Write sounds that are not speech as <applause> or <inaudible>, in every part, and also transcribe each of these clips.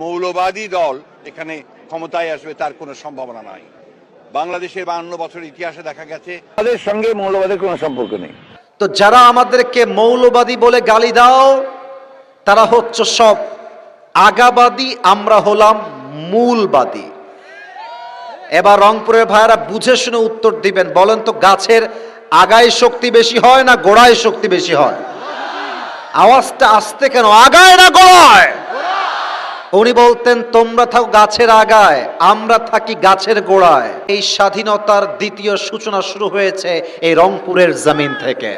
মৌলবাদী দল এখানে ক্ষমতায় আসবে তার কোনো সম্ভাবনা নাই। বাংলাদেশের বান্ন বছরের ইতিহাসে দেখা গেছে তাদের সঙ্গে মৌলবাদের কোনো সম্পর্ক নেই। তো যারা আমাদেরকে মৌলবাদী বলে গালি দাও, তারা হচ্ছে সব আগাবাদী, আমরা হলাম মূলবাদী। এবার রংপুরের ভাইয়ারা বুঝে শুনে উত্তর দিবেন। বলেন তো, গাছের আগায় শক্তি বেশি হয় না গোড়ায় শক্তি বেশি হয়? আওয়াজটা আসতে কেন? আগায় না গোড়ায়? উনি বলতেন, তোমরা থাকো গাছের আগায়, আমরা থাকি গাছের গোড়ায়। এই স্বাধীনতার দ্বিতীয় সূচনা শুরু হয়েছে এই রংপুরের জমিন থেকে।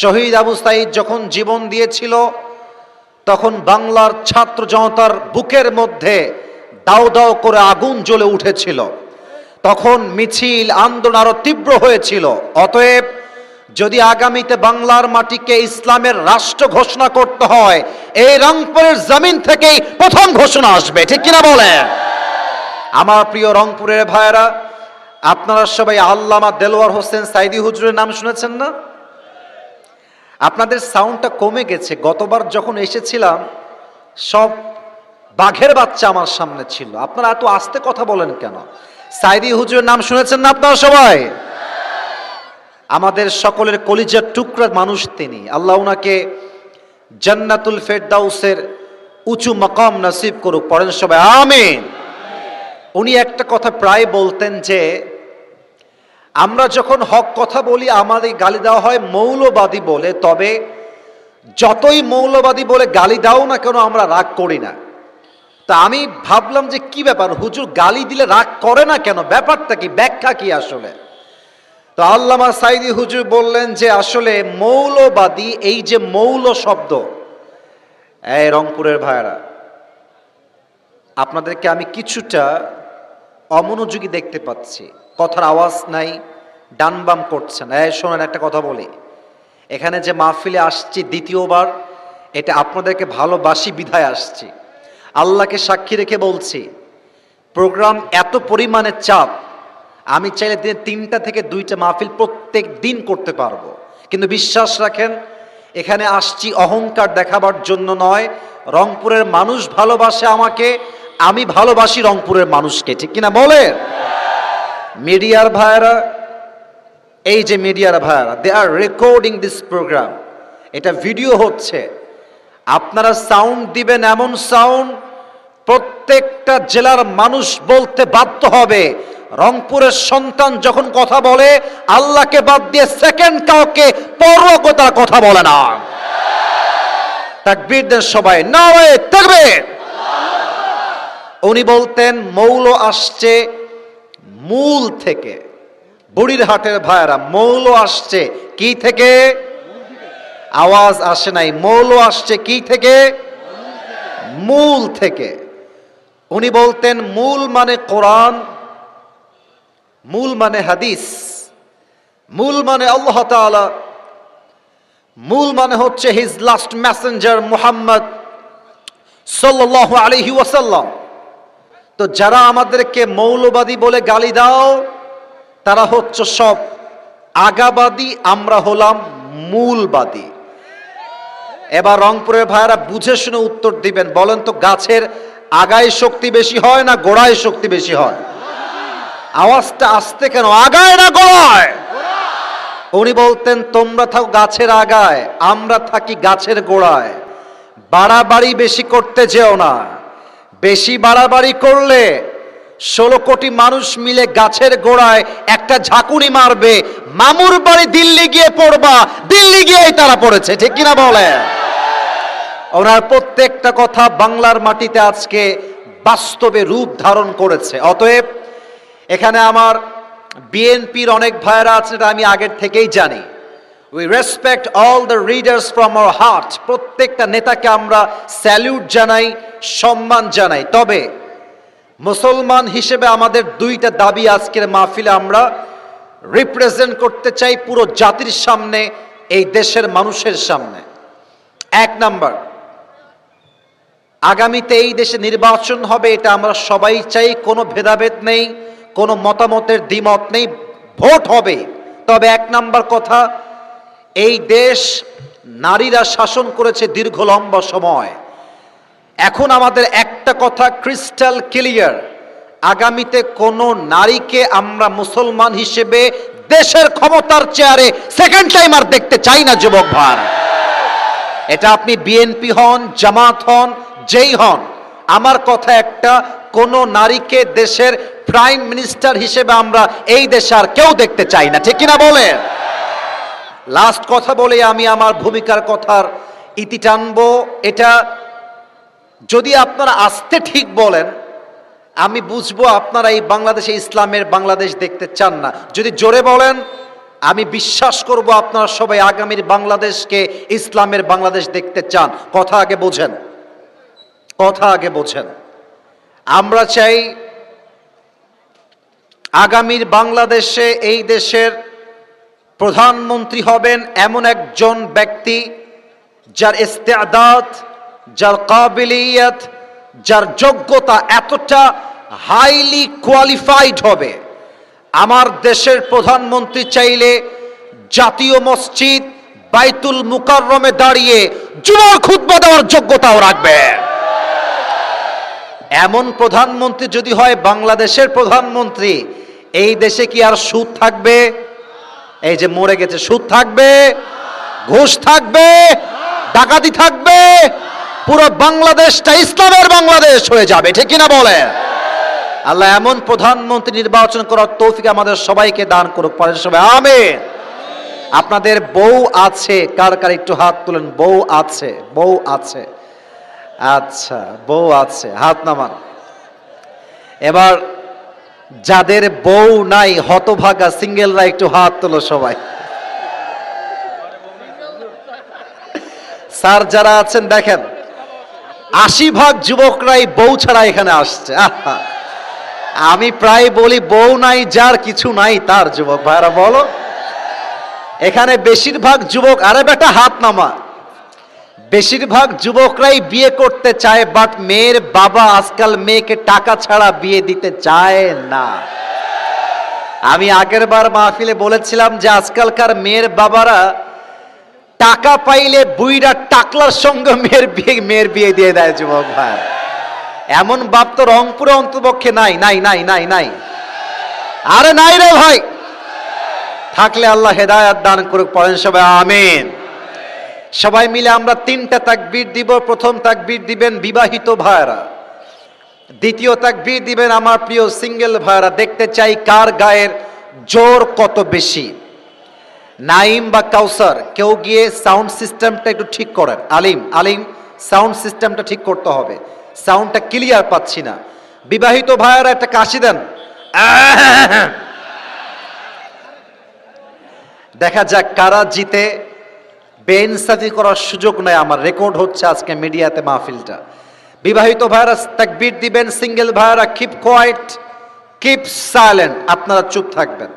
শহীদ আবু সাইদ যখন জীবন দিয়েছিল, তখন বাংলার ছাত্র জনতার বুকের মধ্যে দাও দাও করে আগুন জ্বলে উঠেছিল। তখন মিছিল, আন্দোলন আরও তীব্র হয়েছিল। অতএব যদি আগামীতে বাংলার মাটিকে ইসলামের রাষ্ট্র ঘোষণা করতে হয়, এই রংপুরের জমিন থেকেই প্রথম ঘোষণা আসবে। ঠিক কিনা বলে? আমার প্রিয় রংপুরের ভাইয়েরা, আপনারা সবাই আল্লামা দেলোয়ার হোসেন সাইদি হুজুরের নাম শুনেছেন না? আপনাদের সাউন্ডটা কমে গেছে। গতবার যখন এসেছিলাম, সব বাঘের বাচ্চা আমার সামনে ছিল। আপনারা এত আস্তে কথা বলেন কেন? সাইদি হুজুরের নাম শুনেছেন না আপনারা সবাই? আমাদের সকলের কলিজার টুকরা মানুষ তিনি। আল্লাহ ওনাকে জান্নাতুল ফেরদাউসের উঁচু মাকাম নাসিব করুক, পড়েন সবাই, আমিন। উনি একটা কথা প্রায় বলতেন যে, আমরা যখন হক কথা বলি, আমাদের গালি দেওয়া হয় মৌলবাদী বলে, তবে যতই মৌলবাদী বলে গালি দাও না কেন, আমরা রাগ করি না। তা আমি ভাবলাম যে কি ব্যাপার? হুজুর গালি দিলে রাগ করে না কেন? ব্যাপারটা কি? ব্যাখ্যা কি আসলে? তো আল্লামা সাইদি হুজুর বললেন যে আসলে মৌলবাদী, এই যে মৌল শব্দ, এই রংপুরের ভাইয়েরা, আপনাদেরকে আমি কিছুটা অমনোযোগী দেখতে পাচ্ছি। কথার আওয়াজ নাই, ডান বাম করছেন এই শোনেন, একটা কথা বলি। এখানে যে মাহফিলে আসছি দ্বিতীয়বার, এটা আপনাদেরকে ভালোবাসি, বিধায় আসছি। আল্লাহকে সাক্ষী রেখে বলছি, প্রোগ্রাম এত পরিমাণে চাপ আমি চাইলে দিনে তিনটা থেকে দুইটা মাহফিল প্রত্যেক দিন করতে পারব। কিন্তু বিশ্বাস রাখেন, এখানে আসছি অহংকার দেখাবার জন্য নয়। রংপুরের মানুষ ভালোবাসে আমাকে, আমি ভালোবাসি রংপুরের মানুষকে। ঠিক কিনা বলে মিডিয়ার ভাইয়েরা, এই যে মিডিয়ার ভাইয়েরা they are recording this program এটা ভিডিও হচ্ছে। আপনারা সাউন্ড দিবেন এমন সাউন্ড প্রত্যেকটা জেলার মানুষ বলতে বাধ্য হবে। রংপুরের সন্তান যখন কথা বলে, আল্লাহকে বাদ দিয়ে সেকেন্ড কাউকে পরকতার কথা বলে না। তাকবীর দেন সবাই নারে তাকবীর। উনি বলতেন, মৌল আসছে মূল থেকে। বুড়ির হাটের ভাইয়েরা, মৌল আসছে কি থেকে? আওয়াজ আসে নাই, মৌল আসছে কি থেকে? মূল থেকে। উনি বলতেন, মূল মানে কোরআন মূল মানে হাদিস। মূল মানে আল্লাহ তাআলা। মূল মানে হচ্ছে হিজ লাস্ট মেসেঞ্জার মুহাম্মদ সাল্লাল্লাহু আলাইহি ওয়াসাল্লাম। তো যারা আমাদেরকে মৌলবাদী বলে গালি দাও, তারা হচ্ছে সব আগাবাদী, আমরা হলাম মূলবাদী। এবার রংপুরের ভাইয়েরা বুঝে শুনে উত্তর দিবেন, বলেন তো গাছের আগায় শক্তি বেশি হয় না গোড়ায় শক্তি বেশি হয়? আওয়াজটা আসতে কেন? আগায় না গোড়ায় উনি বলতেন, তোমরা থাকো গাছের আগায়, আমরা থাকি গাছের গোড়ায়। বাড়াবাড়ি বেশি করতে যেও না। বেশি বাড়াবাড়ি করলে ষোলো কোটি মানুষ মিলে গাছের গোড়ায় একটা ঝাঁকুনি মারবে। মামুর বাড়ি দিল্লি গিয়ে পড়বা, দিল্লি গিয়েই তারা পড়েছে, ঠিক কিনা বলে? ওনার প্রত্যেকটা কথা বাংলার মাটিতে আজকে বাস্তবে রূপ ধারণ করেছে। অতএব এখানে আমার বিএনপির অনেক ভাইয়েরা আছে, এটা আমি আগের থেকেই জানি। We respect all the readers from our heart প্রত্যেকটা নেতাকে আমরা স্যালিউট জানাই, সম্মান জানাই। তবে মুসলমান হিসেবে আমাদের দুইটা দাবি আজকের মাহফিলে আমরা রিপ্রেজেন্ট করতে চাই পুরো জাতির সামনে, এই দেশের মানুষের সামনে। এক নাম্বার, আগামীতে এই দেশে নির্বাচন হবে, এটা আমরা সবাই চাই, কোনো ভেদাভেদ নেই। কোনো মতামতের দ্বিমত নেই, ভোট হবে। তবে এক নাম্বার কথা, এই দেশ নারীরা শাসন করেছে দীর্ঘ লম্বা সময়। এখন আমাদের একটা কথা ক্রিস্টাল ক্লিয়ার আগামীতে কোনো নারীকে আমরা মুসলমান হিসেবে দেশের ক্ষমতার চেয়ারে সেকেন্ড টাইম আর দেখতে চাই না, যুবক ভার এটা আপনি বিএনপি হন, জামাত হন, যেই হন, আমার কথা একটা, কোন নারীকে দেশের প্রাইম মিনিস্টার হিসেবে আমরা এই দেশে আর কেউ দেখতে চাই না। ঠিক কিনা বলে? লাস্ট কথা বলে আমি আমার ভূমিকার কথার ইতি টানবো। এটা যদি আপনারা আসতে ঠিক বলেন, আমি বুঝব আপনারা এই বাংলাদেশে ইসলামের বাংলাদেশ দেখতে চান না। যদি জোরে বলেন, আমি বিশ্বাস করব আপনারা সবাই আগামীর বাংলাদেশকে ইসলামের বাংলাদেশ দেখতে চান। কথা আগে বোঝেন। কথা আগে বোঝেন। আমরা চাই আগামীর বাংলাদেশে এই দেশের প্রধানমন্ত্রী হবেন এমন একজন ব্যক্তি যার ইস্তেদাদ, যার কাবিলিয়ত, যার যোগ্যতা এতটা হাইলি কোয়ালিফাইড হবে। আমার দেশের প্রধানমন্ত্রী চাইলে জাতীয় মসজিদ বাইতুল মুকাররমে দাঁড়িয়ে জুমার খুতবা দেওয়ার যোগ্যতাও রাখবে। এমন প্রধানমন্ত্রী যদি হয় বাংলাদেশের প্রধানমন্ত্রী এই দেশে কি আর সুদ থাকবে? এই যে মরে গেছে, সুদ থাকবে, ঘুষ থাকবে, ডাকাতি থাকবে, পুরো বাংলাদেশটা ইসলামের বাংলাদেশ হয়ে যাবে, ঠিক কিনা বলে? আল্লাহ এমন প্রধানমন্ত্রী নির্বাচন করার তৌফিক আমাদের সবাইকে দান করুক পরে সবাই, আমিন। আপনাদের বউ আছে, কার কার একটু হাত তুলেন, বউ আছে বউ আছে আচ্ছা বউ আছে, হাত নামান। এবার যাদের বউ নাই, হতভাগা সিঙ্গেলরা একটু হাত তোলো সবাই। স্যার যারা আছেন, দেখেন, আশি ভাগ যুবকরাই বউ ছাড়া এখানে আসছে। আমি প্রায় বলি, বউ নাই, যার কিছু নাই, তার যুবক। ভাইরা বলো, এখানে বেশিরভাগ যুবক, আরে বেটা, হাত নামা বেশিরভাগ যুবকরাই বিয়ে করতে চায় বাট মেয়ের বাবা আজকাল মেয়েকে টাকা ছাড়া বিয়ে দিতে চায় না। আমি আগের বার মাহফিলে বলেছিলাম যে আজকালকার মেয়ের বাবারা টাকা পাইলে বুইরা টাকলার সঙ্গে মেয়ের বিয়ে মেয়ের বিয়ে দিয়ে দেয় যুবক ভাই। এমন বাপ তো রংপুরে অন্তপক্ষে নাই নাই নাই নাই নাই। আরে নাই রে ভাই। থাকলে আল্লাহ হেদায়াত দান করুক, পড়েন সবাই, আমিন। সবাই মিলে আমরা তিনটা তাকবীর দিব। প্রথম তাকবীর দিবেন বিবাহিত ভাইরা দ্বিতীয় তাকবীর দিবেন আমার প্রিয় সিঙ্গেল ভাইরা দেখতে চাই কার গায়ের জোর কত বেশি। নাইম বা কাউসার, কেউ গিয়ে সাউন্ড সিস্টেমটা একটু ঠিক করেন। আলিম আলিম, সাউন্ড সিস্টেমটা ঠিক করতে হবে। সাউন্ডটা ক্লিয়ার পাচ্ছি না। বিবাহিত ভাইয়েরা, একটা কাশি দেন। দেখা যাক কারা জিতে। বেইনসাফি করার সুযোগ নেই। আমার রেকর্ড হচ্ছে আজকে মিডিয়াতে মাহফিলটা। বিবাহিত ভাইরা তাকবীর দিবেন সিঙ্গেল ভাইরা কিপ কোয়াইট কিপ সাইলেন্ট আপনারা চুপ থাকবেন।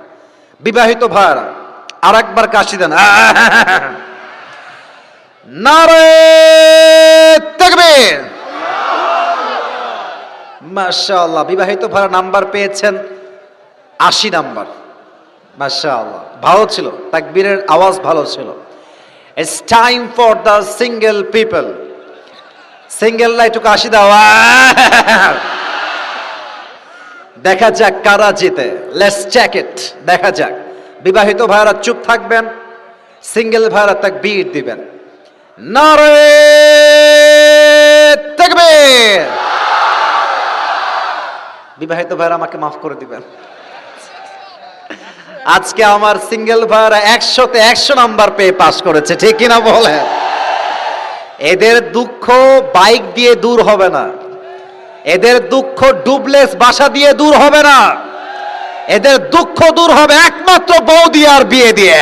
বিবাহিত ভাইরা আর একবার কাশি দেন। <laughs> নারে বিবাহিত ভাইরা নাম্বার পেয়েছেন আশি নাম্বার। মাশাআল্লাহ, ভালো ছিল। তাকবীরের আওয়াজ ভালো ছিল। It's time for the single people single একটু কাশি দাও। <laughs> দেখা যাক কারা জিতে। লেটস চেক ইট দেখা যাক। বিবাহিত ভাইরা চুপ থাকবেন। সিঙ্গেল ভাইরা তাকবীর দিবেন। নারে বিবাহিত ভাইরা আমাকে মাফ করে দিবেন। আজকে আমার সিঙ্গেল ভাইরা একশোতে একশো নাম্বার পেয়ে পাশ করেছে, ঠিক কিনা বলে এদের দুঃখ বাইক দিয়ে দূর হবে না। এদের দুঃখ ডুবলেস বাসা দিয়ে দূর হবে না। এদের দুঃখ দূর হবে একমাত্র বৌদি আর বিয়ে দিয়ে।